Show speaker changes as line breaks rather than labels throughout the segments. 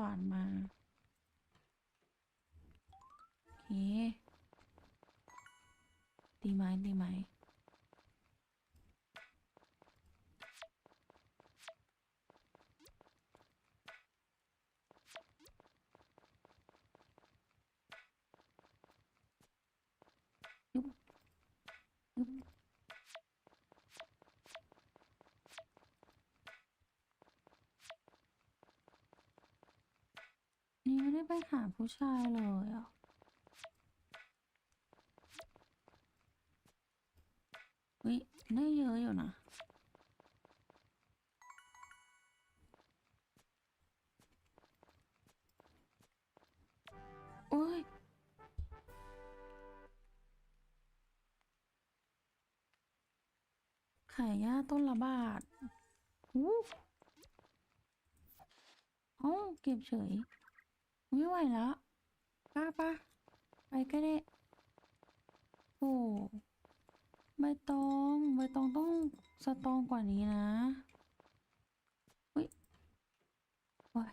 วานมา โอเคตีไหม้ตีไหมยุบยุบ นี่ไม่ได้ไปหาผู้ชายเลยอะวิได้เยอะอยู่นะโอ้ยขายหญ้าต้นละบาทอู้เอ้าเก็บเฉย ไม่ไหวแล้วป้าป้าไปก็ได้โอ้ใบตองใบตองต้องสตรองกว่านี้นะอุ้ยโอ้ย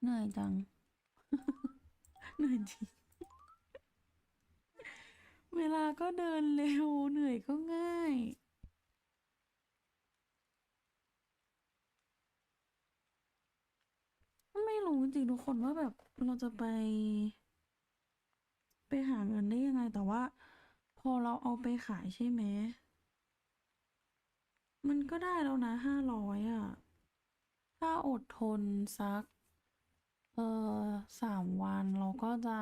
เหนื่อยจัง เหนื่อยจริง เวลาก็เดินเร็ว เหนื่อยก็ง่าย ไม่ รู้จริงทุกคนว่าแบบเราจะไป ไปหาเงินได้ยังไงแต่ว่า พอเราเอาไปขายใช่ไหมมันก็ได้แล้วนะห้าร้อยอะ ถ้าอดทนสัก เออสามวันเราก็จะ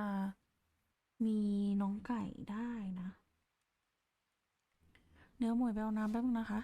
มีน้องไก่ได้นะ เดี๋ยวหมวยไปเอาน้ำแป๊บนึงนะคะ